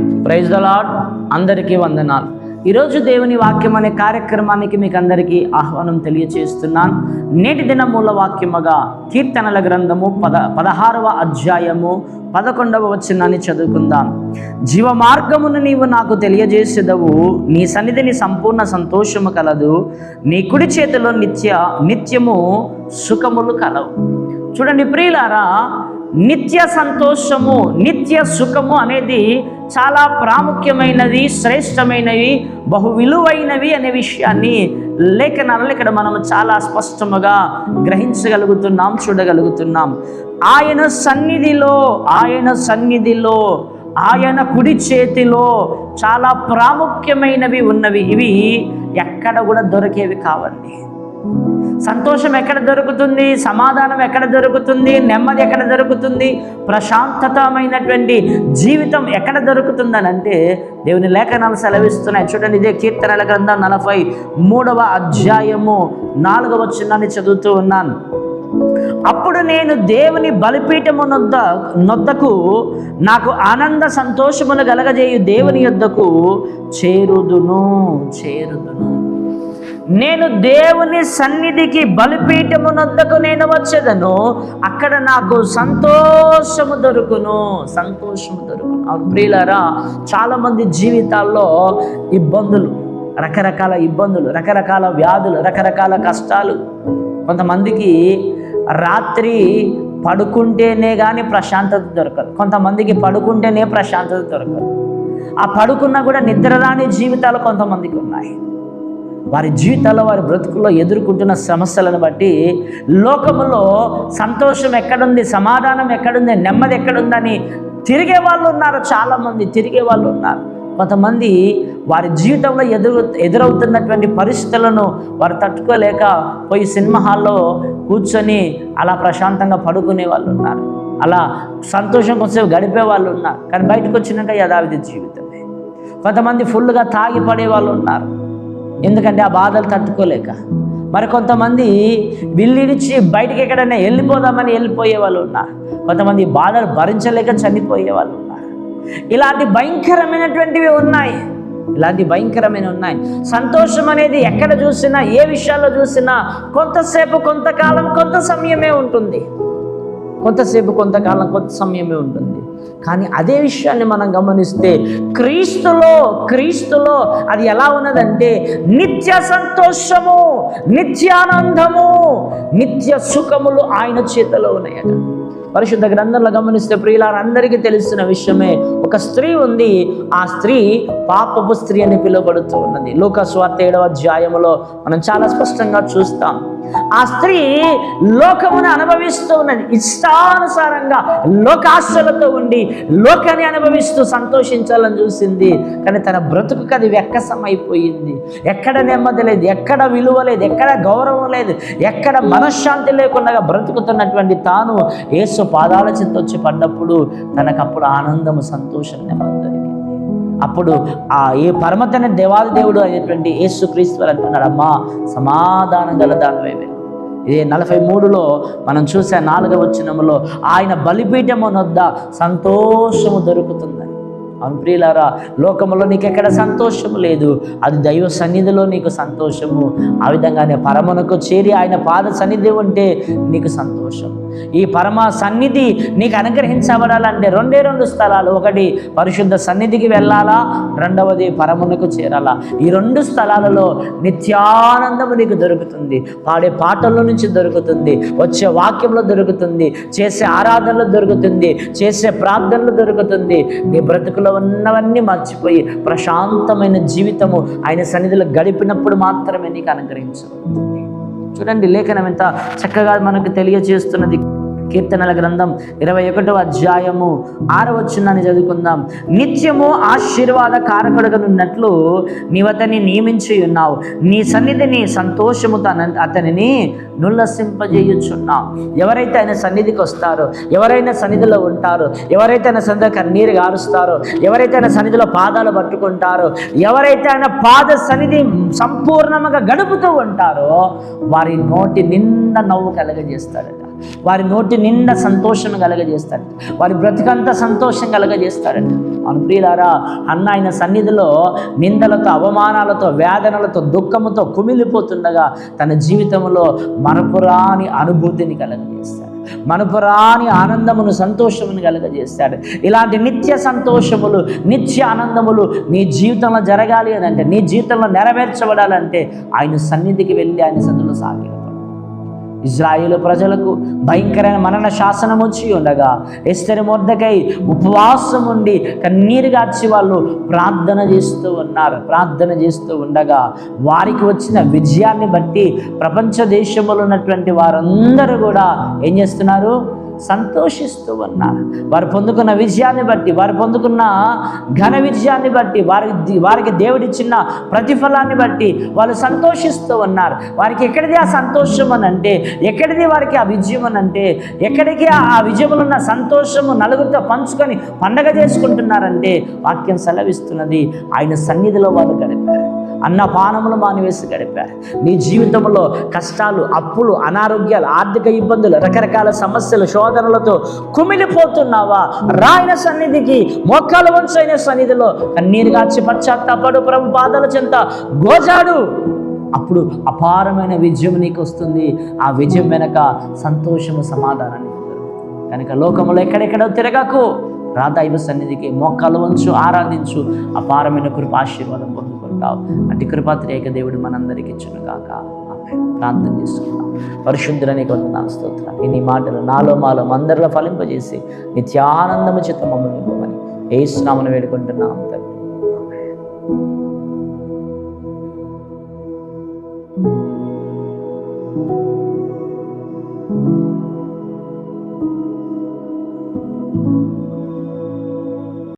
Praise the అందరికీ వందనాలు. ఈరోజు దేవుని వాక్యం అనే కార్యక్రమానికి మీకు అందరికీ ఆహ్వానం తెలియచేస్తున్నాను. నేటి దిన మూల వాక్యముగా కీర్తనల గ్రంథము పద పదహారవ అధ్యాయము పదకొండవ వచనాన్ని చదువుకుందాం. జీవ మార్గమును నీవు నాకు తెలియజేసేదవు నీ సన్నిధిని సంపూర్ణ సంతోషము కలదు నీ కుడి చేతిలో నిత్య నిత్యము సుఖములు కలవు. చూడండి ప్రియులారా నిత్య సంతోషము నిత్య సుఖము అనేది చాలా ప్రాముఖ్యమైనది శ్రేష్టమైనవి బహు విలువైనవి అనే విషయాన్ని లేఖనాలను ఇక్కడ మనం చాలా స్పష్టముగా గ్రహించగలుగుతున్నాం చూడగలుగుతున్నాం. ఆయన సన్నిధిలో ఆయన సన్నిధిలో ఆయన కుడి చేతిలో చాలా ప్రాముఖ్యమైనవి ఉన్నవి. ఇవి ఎక్కడ కూడా దొరికేవి కావండి. సంతోషం ఎక్కడ దొరుకుతుంది? సమాధానం ఎక్కడ దొరుకుతుంది? నెమ్మది ఎక్కడ దొరుకుతుంది? ప్రశాంతతమైనటువంటి జీవితం ఎక్కడ దొరుకుతుందని అంటే దేవుని లేఖనాలు సెలవిస్తున్నాయి. చూడండి ఇదే కీర్తనల గ్రంథం నలభై మూడవ అధ్యాయము నాలుగవ చిన్నాన్ని చదువుతూ ఉన్నాను. అప్పుడు నేను దేవుని బలిపీఠము నొద్ద నొద్దకు నాకు ఆనంద సంతోషమును కలగజేయు దేవుని యొద్దకు చేరుదును చేరుదును. నేను దేవుని సన్నిధికి బలిపీఠమునొద్దకు నేను వచ్చేదను అక్కడ నాకు సంతోషము దొరుకును. సంతోషము దొరుకును. అవును ప్రియులారా చాలామంది జీవితాల్లో ఇబ్బందులు రకరకాల ఇబ్బందులు రకరకాల వ్యాధులు రకరకాల కష్టాలు. కొంతమందికి రాత్రి పడుకుంటేనే కానీ ప్రశాంతత దొరకదు. కొంతమందికి పడుకుంటేనే ప్రశాంతత దొరకదు. ఆ పడుకున్నా కూడా నిద్రరాని జీవితాలు కొంతమందికి ఉన్నాయి. వారి జీవితాల్లో వారి బ్రతుకుల్లో ఎదుర్కొంటున్న సమస్యలను బట్టి లోకములో సంతోషం ఎక్కడుంది సమాధానం ఎక్కడుంది నెమ్మది ఎక్కడుందని తిరిగే వాళ్ళు ఉన్నారు చాలామంది తిరిగే వాళ్ళు ఉన్నారు. కొంతమంది వారి జీవితంలో ఎదురు ఎదురవుతున్నటువంటి పరిస్థితులను వారు తట్టుకోలేక పోయి సినిమా హాల్లో కూర్చొని అలా ప్రశాంతంగా పడుకునే వాళ్ళు ఉన్నారు. అలా సంతోషం కొంచెం గడిపే వాళ్ళు ఉన్నారు. కానీ బయటకు వచ్చినాక యథావిధి జీవితమే. కొంతమంది ఫుల్గా తాగి పడే వాళ్ళు ఉన్నారు. ఎందుకంటే ఆ బాధలు తట్టుకోలేక. మరి కొంతమంది విల్లిడిచి బయటికి ఎక్కడైనా వెళ్ళిపోదామని వెళ్ళిపోయే వాళ్ళు ఉన్నారు. కొంతమంది బాధలు భరించలేక చనిపోయే వాళ్ళు ఉన్నారు. ఇలాంటి భయంకరమైనటువంటివి ఉన్నాయి. ఇలాంటి భయంకరమైన ఉన్నాయి. సంతోషం అనేది ఎక్కడ చూసినా ఏ విషయాల్లో చూసినా కొంతసేపు కొంతకాలం కొంత సమయమే ఉంటుంది. కొంతసేపు కొంతకాలం కొంత సమయమే ఉంటుంది. కానీ అదే విషయాన్ని మనం గమనిస్తే క్రీస్తులో క్రీస్తులో అది ఎలా ఉన్నదంటే నిత్య సంతోషము నిత్యానందము నిత్య సుఖములు ఆయన చేతిలో ఉన్నాయట. పరిశుద్ధ గ్రంథంలో గమనిస్తే ప్రియులారందరికీ తెలుస్తున్న విషయమే ఒక స్త్రీ ఉంది ఆ స్త్రీ పాపపు స్త్రీ అని పిలువబడుతూ ఉన్నది. లోక స్వార్థ ఏడవ అధ్యాయంలో మనం చాలా స్పష్టంగా చూస్తాం. ఆ స్త్రీ లోకమును అనుభవిస్తూ ఉన్నది. ఇష్టానుసారంగా లోకాశలతో ఉండి లోకాన్ని అనుభవిస్తూ సంతోషించాలని చూసింది. కానీ తన బ్రతుకు అది వెక్కసం అయిపోయింది ఎక్కడ నెమ్మది లేదు ఎక్కడ విలువ లేదు ఎక్కడ గౌరవం లేదు ఎక్కడ మనశ్శాంతి లేకుండా బ్రతుకుతున్నటువంటి తాను యేసు పాదాల చింత వచ్చి పడ్డప్పుడు తనకప్పుడు ఆనందము సంతోషం నెమ్మది. అప్పుడు ఆ ఏ పరమతన దేవాది దేవుడు అనేటువంటి యేసుక్రీస్తు వారు అంటున్నాడు అమ్మా సమాధానం గల దానివే ఇదే. నలభై మూడులో మనం చూసే నాలుగవ వచనములో ఆయన బలిపీఠమునొద్ద సంతోషము దొరుకుతుందని. ప్రియులారా లోకములో నీకు ఎక్కడ సంతోషము లేదు. అది దైవ సన్నిధిలో నీకు సంతోషము. ఆ విధంగానే పరమునకు చేరి ఆయన పాద సన్నిధి ఉంటే నీకు సంతోషం ఈ పరమ సన్నిధి నీకు అనుగ్రహించబడాలంటే రెండే రెండు స్థలాలు. ఒకటి పరిశుద్ధ సన్నిధికి వెళ్ళాలా? రెండవది పరమునకు చేరాలా? ఈ రెండు స్థలాలలో నిత్యానందము నీకు దొరుకుతుంది. పాడే పాటల్లో నుంచి దొరుకుతుంది. వచ్చే వాక్యంలో దొరుకుతుంది. చేసే ఆరాధనలో దొరుకుతుంది. చేసే ప్రార్థనలు దొరుకుతుంది. నీ బ్రతుకులు ఉన్నవన్నీ మర్చిపోయి ప్రశాంతమైన జీవితము ఆయన సన్నిధిలో గడిపినప్పుడు మాత్రమే నీకు అనుగ్రహించబడుతుంది. చూడండి లేఖనం ఎంత చక్కగా మనకు తెలియజేస్తున్నది. కీర్తనల గ్రంథం ఇరవై ఒకటవ అధ్యాయము ఆరవచ్చునని చదువుకుందాం. నిత్యము ఆశీర్వాద కారకుడుగనున్నట్లు నీవతని నియమించి ఉన్నావు నీ సన్నిధిని సంతోషముతో తన అతనిని నుల్లసింపజేయుచున్నావు. ఎవరైతే ఆయన సన్నిధికి వస్తారో ఎవరైనా సన్నిధిలో ఉంటారో ఎవరైతే ఆయన సన్నిధిలో కన్నీరు గారుస్తారో ఎవరైతే ఆయన సన్నిధిలో పాదాలు పట్టుకుంటారో ఎవరైతే ఆయన పాద సన్నిధి సంపూర్ణంగా గడుపుతూ ఉంటారో వారి నోటి నిండా నవ్వు కలగజేస్తారు. వారి నోటి నిండా సంతోషం కలగజేస్తాడు వారి బ్రతికంతా సంతోషం కలగజేస్తాడట. అనుప్రియులారా అన్న ఆయన సన్నిధిలో నిందలతో అవమానాలతో వేదనలతో దుఃఖముతో కుమిలిపోతుండగా తన జీవితంలో మరపురాని అనుభూతిని కలగజేస్తాడు. మనపురాని ఆనందమును సంతోషమును కలగజేస్తాడు. ఇలాంటి నిత్య సంతోషములు నిత్య ఆనందములు నీ జీవితంలో జరగాలి అని అంటే నీ జీవితంలో నెరవేర్చబడాలంటే ఆయన సన్నిధికి వెళ్ళి ఆయన సన్నిధిలో సాగిలపడు ఇజ్రాయేలు ప్రజలకు భయంకరమైన మరణ శాసనం వచ్చి ఉండగా ఎస్తరి మొద్దకై ఉపవాసం ఉండి కన్నీరు గార్చి వాళ్ళు ప్రార్థన చేస్తూ ఉన్నారు. ప్రార్థన చేస్తూ ఉండగా వారికి వచ్చిన విజయాన్ని బట్టి ప్రపంచ దేశంలో ఉన్నటువంటి వారందరూ కూడా ఏం చేస్తున్నారు? సంతోషిస్తూ ఉన్నారు. వారు పొందుకున్న విజయాన్ని బట్టి వారు పొందుకున్న ఘన విజయాన్ని బట్టి వారి వారికి దేవుడిచ్చిన ప్రతిఫలాన్ని బట్టి వాళ్ళు సంతోషిస్తూ ఉన్నారు. వారికి ఎక్కడిది ఆ సంతోషం అని అంటే ఎక్కడిది వారికి ఆ విజయం అని అంటే ఎక్కడికి ఆ- ఆ విజయములు ఉన్న సంతోషము నలుగురితో పంచుకొని పండగ చేసుకుంటున్నారంటే వాక్యం సెలవిస్తున్నది. ఆయన సన్నిధిలో వాళ్ళు గడిపారు. అన్నపానములు మానివేసి గడిపారు నీ జీవితంలో కష్టాలు అప్పులు అనారోగ్యాలు ఆర్థిక ఇబ్బందులు రకరకాల సమస్యలు శోధనలతో కుమిలిపోతున్నావా? రాయన సన్నిధికి మోకాలు వంచైన సన్నిధిలో కన్నీరు కాచి పశ్చాత్తాపడు ప్రభు బాధల చెంత గోజాడు. అప్పుడు అపారమైన విజయం నీకు వస్తుంది ఆ విజయం వెనక సంతోషము సమాధానాన్ని కనుక లోకములో ఎక్కడెక్కడో తిరగకు. రాధైవ సన్నిధికి మొక్కలు వంచు ఆరాధించు. అపారమైన కృప ఆశీర్వాదం పొందుకుంటావు అటు కృపాత్రేక దేవుడు మనందరికి ఇచ్చును కాక ప్రార్థన చేసుకుందాం. పరిశుద్ధులని కొంత స్తోత్రాలు ఈ నీ మాటలు నాలో మాలో అందరిలో ఫలింపజేసి నిత్యానందము చిత్త మమ్మల్ని ఇవ్వమని. ఏ స్నామను వేడుకుంటున్నాం